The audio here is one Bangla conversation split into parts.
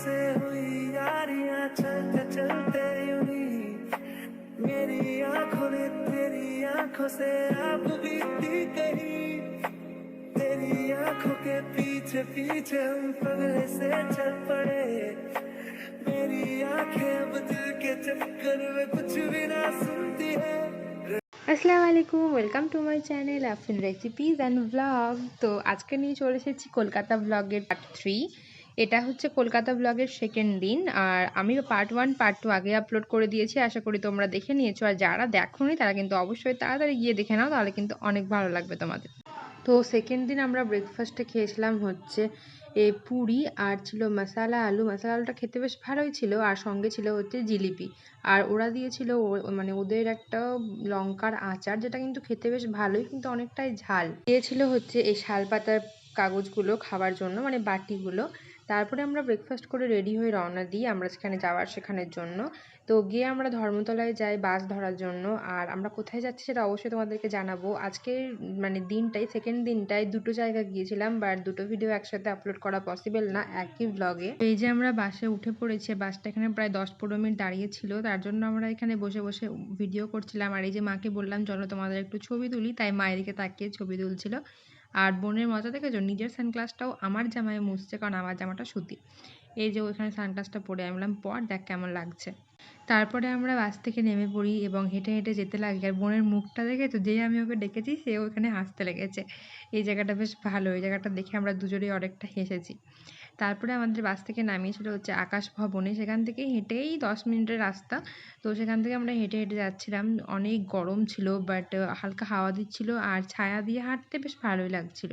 से हुई यारियां चलते चलते यूनी मेरी आंखों ने तेरी आंखों से आप बीती कहीं तेरी आंखों के पीछे पीछे हम पगले से चल पड़े मेरी आंखें अब दिल के चक्कर में कुछ भी ना सुनती है আসসালামু আলাইকুম welcome to my channel Afin recipes and blog তো আজকে নিয়ে চলে এসেছি কলকাতা ব্লগের পার্ট থ্রি এটা হচ্ছে কলকাতা ব্লগের সেকেন্ড দিন, আর আমি পার্ট ওয়ান পার্ট টু আগে আপলোড করে দিয়েছি, আশা করি তোমরা দেখে নিয়েছো, আর যারা দেখোনি তারা কিন্তু অবশ্যই তাড়াতাড়ি গিয়ে দেখে নাও, তাহলে কিন্তু অনেক ভালো লাগবে তোমাদের। তো সেকেন্ড দিন আমরা ব্রেকফাস্টে খেয়েছিলাম হচ্ছে এ পুরি, আর ছিল মশালা আলু। মশালা আলুটা খেতে বেশ ভালোই ছিল, আর সঙ্গে ছিল হচ্ছে জিলিপি। আর ওরা দিয়েছিল মানে ওদের একটা লঙ্কার আচার, যেটা কিন্তু খেতে বেশ ভালোই, কিন্তু অনেকটাই ঝাল। দিয়েছিল হচ্ছে এই শালপাতার কাগজগুলো খাওয়ার জন্য মানে বাটিগুলো। তারপরে আমরা ব্রেকফাস্ট করে রেডি হয়ে রওনা দিই আমরা সেখানে যাওয়ার সেখানের জন্য। তো গিয়ে আমরা ধর্মতলায় যাই বাস ধরার জন্য। আর আমরা কোথায় যাচ্ছি সেটা অবশ্যই তোমাদেরকে জানাব। আজকের মানে দিনটাই সেকেন্ড দিনটায় দুটো জায়গা গিয়েছিলাম বাট দুটো ভিডিও একসাথে আপলোড করা পসিবল না, একই ব্লগে এই যে আমরা বাসে উঠে পড়েছি বাসটা এখানে প্রায় দশ পনেরো মিনিট দাঁড়িয়ে ছিল, তার জন্য আমরা এখানে বসে বসে ভিডিও করছিলাম। আর এই যে মাকে বললাম, চলো তোমাদের একটু ছবি তুলি। তাই মায়ের দিকে তাকিয়ে ছবি তুলছিল। আর বোনের মজা দেখেছ? নিজের সানগ্লাসটাও আমার জামায় মুছছে কারণ আমার জামাটা সুতি। এই যে ওইখানে সানগ্লাসটা পরে আমি বললাম, পর, দেখ কেমন লাগছে। তারপরে আমরা বাস থেকে নেমে পড়ি এবং হেঁটে হেঁটে যেতে লাগি। আর বোনের মুখটা দেখে তো যেই আমি ওকে ডেকেছি, সে ওখানে হাসতে লেগেছে। এই জায়গাটা বেশ ভালো। এই জায়গাটা দেখে আমরা দুজনেই অনেকটা হেসেছি। তারপরে আমাদের বাস থেকে নামিয়েছিল হচ্ছে আকাশ ভবনে। সেখান থেকে হেঁটেই দশ মিনিটের রাস্তা। তো সেখান থেকে আমরা হেঁটে হেঁটে যাচ্ছিলাম। অনেক গরম ছিল বাট হালকা হাওয়া দিচ্ছিল আর ছায়া দিয়ে হাঁটতে বেশ ভালোই লাগছিল।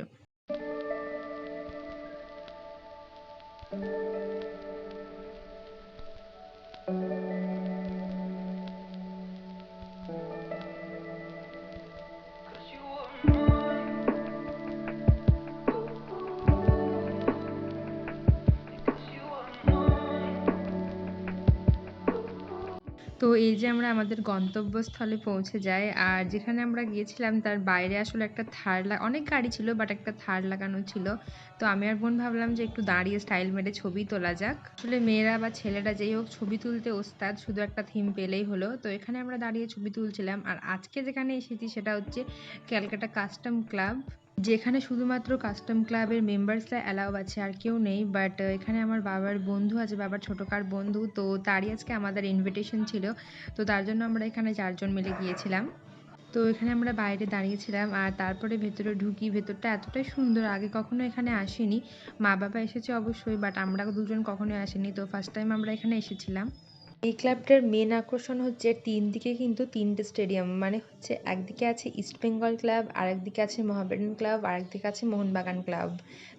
তো এই যে আমরা আমাদের গন্তব্যস্থলে পৌঁছে যাই, আর যেখানে আমরা গিয়েছিলাম তার বাইরে আসলে একটা থার লাগা অনেক গাড়ি ছিল বাট একটা থার লাগানো ছিল। তো আমি আর বোন ভাবলাম যে একটু দাঁড়িয়ে স্টাইল মেরে ছবি তোলা যাক। আসলে মেয়েরা বা ছেলেরা যেই হোক, ছবি তুলতে ওস্তাদ শুধু একটা থিম পেলেই হলো। তো এখানে আমরা দাঁড়িয়ে ছবি তুলছিলাম, আর আজকে যেখানে এসেছি সেটা হচ্ছে ক্যালকাটা কাস্টম ক্লাব যেখানে শুধুমাত্র কাস্টম ক্লাবের মেম্বার্সরা অ্যালাউ আছে আর কেউ নেই বাট এখানে আমার বাবার বন্ধু আছে, বাবার ছোটোকার বন্ধু, তো তারই আজকে আমাদের ইনভিটেশন ছিল, তো তার জন্য আমরা এখানে চারজন মিলে গিয়েছিলাম। তো এখানে আমরা বাইরে দাঁড়িয়েছিলাম, আর তারপরে ভেতরে ঢুকি, ভেতরটা এতটাই সুন্দর, আগে কখনো এখানে আসিনি। মা বাবা এসেছে অবশ্যই বাট আমরা দুজন কখনোই আসিনি, তো ফার্স্ট টাইম আমরা এখানে এসেছিলাম। এই ক্লাবটার মেন আকর্ষণ হচ্ছে তিন দিকে কিন্তু তিনটে স্টেডিয়াম মানে হচ্ছে একদিকে আছে ইস্ট বেঙ্গল ক্লাব আরেকদিকে আছে মহামেডান ক্লাব আরেকদিকে আছে মোহনবাগান ক্লাব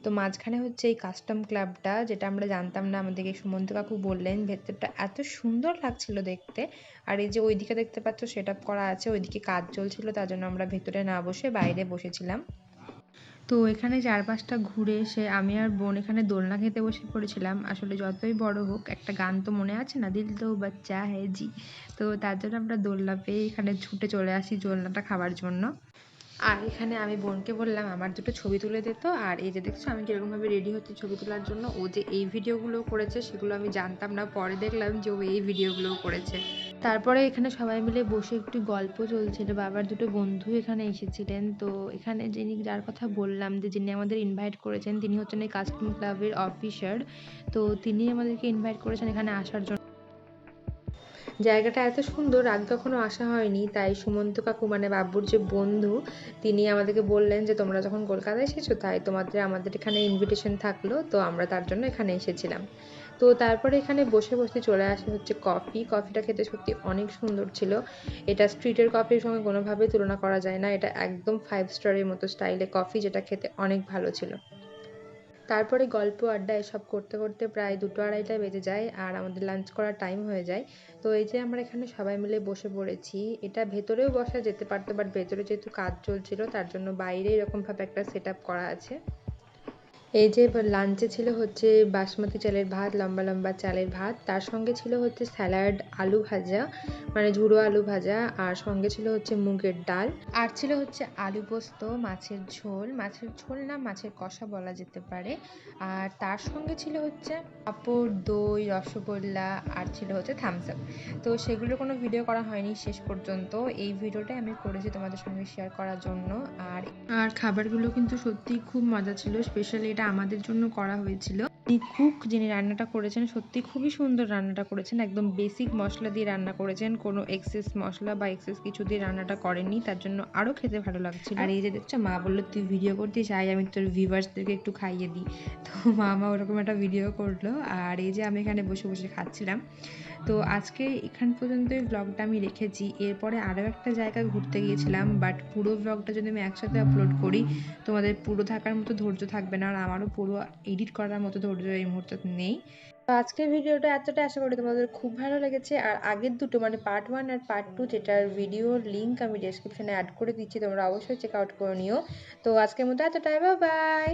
তো মাঝখানে হচ্ছে এই কাস্টম ক্লাবটা যেটা আমরা জানতাম না আমাদেরকে সুমন্ত কাকু বললেন, ভেতরটা এত সুন্দর লাগছিল দেখতে। আর এই যে ওইদিকে দেখতে পাচ্ছ সেট করা আছে, ওইদিকে কাজ চলছিল, তার জন্য আমরা ভেতরে না বসে বাইরে বসেছিলাম। তো এখানে চারপাশটা ঘুরে এসে আমি আর বোন এখানে দোলনা খেতে বসে পড়েছিলাম। আসলে যতই বড় হোক, একটা গান তো মনে আছে না? দিল তো বাচ্চা হ্যাঁ জি। তো তার জন্য আমরা দোলনা পেয়ে এখানে ছুটে চলে আসি দোলনাটা খাওয়ার জন্য। আর এখানে আমি বোনকে বললাম, আমার দুটো ছবি তুলে দিত আর এই যে দেখছ, আমি কীরকমভাবে রেডি হচ্ছি ছবি তোলার জন্য। ও যে এই ভিডিওগুলো করেছে, সেগুলো আমি জানতাম না। পরে দেখলাম যে ও এই ভিডিওগুলোও করেছে। তারপরে এখানে সবাই মিলে বসে একটু গল্প চলছিল। বাবার দুটো বন্ধু এখানে এসেছিলেন। তো এখানে যিনি যার কথা বললাম যে যিনি আমাদের ইনভাইট করেছেন, তিনি হচ্ছেন এই কাস্টম ক্লাবের অফিসার তো তিনি আমাদেরকে ইনভাইট করেছেন এখানে আসার জন্য। জায়গাটা এত সুন্দর, আগে কখনো আসা হয়নি। তাই সুমন্ত কাকু মানে বাবুর যে বন্ধু, তিনি আমাদেরকে বললেন যে, তোমরা যখন কলকাতায় এসেছ, তাই তোমাদের, আমাদের এখানে ইনভিটেশন থাকল। তো আমরা তার জন্য এখানে এসেছিলাম। তো তারপরে এখানে বসে বসে চলে আসে হচ্ছে কফি। কফিটা খেতে সত্যি অনেক সুন্দর ছিল। এটা স্ট্রিটের কফির সঙ্গে কোনোভাবেই তুলনা করা যায় না। এটা একদম ফাইভ স্টারের মতো স্টাইলে কফি, যেটা খেতে অনেক ভালো ছিল। তারপরে গল্প, আড্ডা এসব করতে করতে প্রায় দুটো আড়াইটা বেজে যায় আর আমাদের লাঞ্চ করার টাইম হয়ে যায়। তো এই যে আমরা এখানে সবাই মিলে বসে পড়েছি, এটা ভেতরেও বসা যেতে পারতো বাট ভেতরে যেহেতু কাজ চলছিল, তার জন্য বাইরে এরকমভাবে একটা সেট করা আছে। এই যে লাঞ্চে ছিল হচ্ছে বাসমতি চালের ভাত, লম্বা লম্বা চালের ভাত। তার সঙ্গে ছিল হচ্ছে স্যালাড, আলু ভাজা মানে ঝুড়ো আলু ভাজা। আর সঙ্গে ছিল হচ্ছে মুগের ডাল। আর ছিল হচ্ছে আলু পোস্ত, মাছের ঝোল। মাছের ঝোল না, মাছের কষা বলা যেতে পারে। আর তার সঙ্গে ছিল হচ্ছে পাঁপড়, দই, রসগোল্লা, আর ছিল হচ্ছে থামস আপ তো সেগুলো কোনো ভিডিও করা হয়নি শেষ পর্যন্ত। এই ভিডিওটাই আমি করেছি তোমাদের সঙ্গে শেয়ার করার জন্য। আর আর খাবারগুলো কিন্তু সত্যি খুব মজা ছিল। স্পেশালি এটা আমাদের জন্য করা হয়েছিল। কুক যিনি রান্নাটা করেছেন, সত্যি খুবই সুন্দর রান্নাটা করেছেন। একদম বেসিক মশলা দিয়ে রান্না করেছেন। কোনো এক্সেস মশলা বা এক্সেস কিছু দিয়ে রান্নাটা করেননি। তার জন্য আরও খেতে ভালো লাগছিল। আর এই যে দেখছ, মা বলল, তুই ভিডিও করতে চাই আমি তোর ভিউয়ার্সদেরকে একটু খাইয়ে দিই। তো মা মা ওরকম একটা ভিডিও করল। আর এই যে আমি এখানে বসে বসে খাচ্ছিলাম। তো আজকে এখান পর্যন্তই ব্লগটা আমি রেখেছি। এরপরে আরও একটা জায়গায় ঘুরতে গিয়েছিলাম বাট পুরো ব্লগটা যদি আমি একসাথে আপলোড করি, তোমাদের পুরো থাকার মতো ধৈর্য থাকবে না। আর আমারও পুরো এডিট করার মতো ধৈর্য এই মুহূর্তে নেই। তো আজকের ভিডিওটা এতটা আশা করি তোমাদের খুব ভালো লেগেছে। আর আগের দুটো মানে পার্ট ওয়ান আর পার্ট টু যেটার ভিডিওর লিঙ্ক আমি ডেসক্রিপশানে অ্যাড করে দিচ্ছি, তোমরা অবশ্যই চেক আউট করে নিও। তো আজকের মতো এতটাই বা বাই